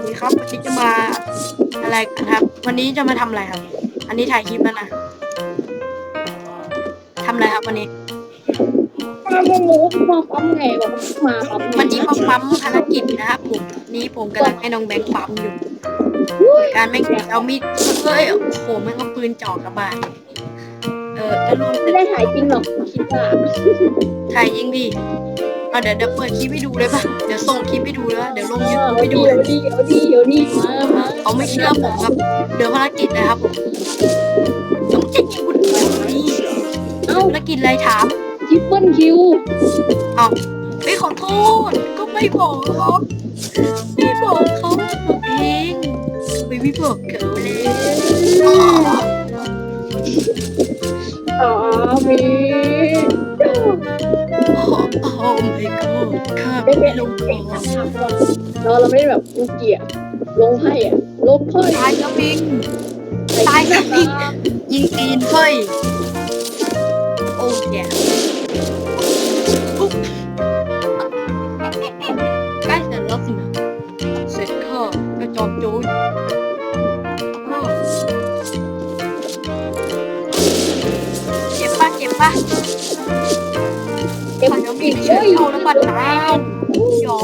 วัสดีครับวันนี้จะมาอะไรกันครับ วันนี้จะมาทำอะไรครับ อันนี้ถ่ายคลิปแล้วนะทำอะไรครับวันนี้มาโมโมมาปั๊มไงบอกมาปั๊มวันนี้มาปั๊มภารกิจนะครับผมนี่ผมกำลังให้น้องแบงค์ปั๊มอยู่ การไม่เอามีดเฮ้ยโอ้โหไม่เอาปืนจ่อกระบาดเออก็รวมไม่ได้ถ่ายจริงหรอกคิดว่าถ่ายยิงดิเอาเดี๋ยวเดี๋ยวเปิดคลิปให้ดูเลยป่ะ เดี๋ยวส่งคลิปให้ดูแล้วเดี๋ยวลงยูทูบให้ดูเดี๋ยวดีเดี๋ยวดีเดี๋ยวดีมามาเขาไม่เชื่อผมครับ เดี๋ยวภารกิจนะครับผมต้องจะยิงคุณนี่เอ้าภารกิจอะไรถามทริปเปิลคิวเอาไม่ขอโทษ ก็ไม่บอกไม่บอกเขาตัวเองไม่ไม่บอกเขาเลยอ๋อมีโอ้ โอ้ไม่ก็ข้าไม่ลงคอเราเราไม่ได้แบบกูเกียร์ลงไพ่อะลงไพ่ตายกระปิงตายแล้วพี่ยิงตีนเฮ้ยโอ้แย่อุ๊บใกล้เสร็จแล้วสินะเสร็จข้ากระจอกโจรอ้าวเจ็บปะเจ็บปะ เชืเฮ้อกยเข้านยอ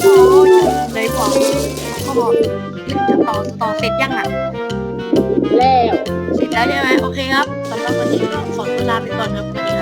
โอ้ยเลยบอกก็บอกจะต่อต่อเสร็จยังอะ แล้ว เสร็จแล้วใช่ไหมโอเคครับสำหรับวันนี้ก็ขอตัวลาไปก่อนครับสวัสดีครับ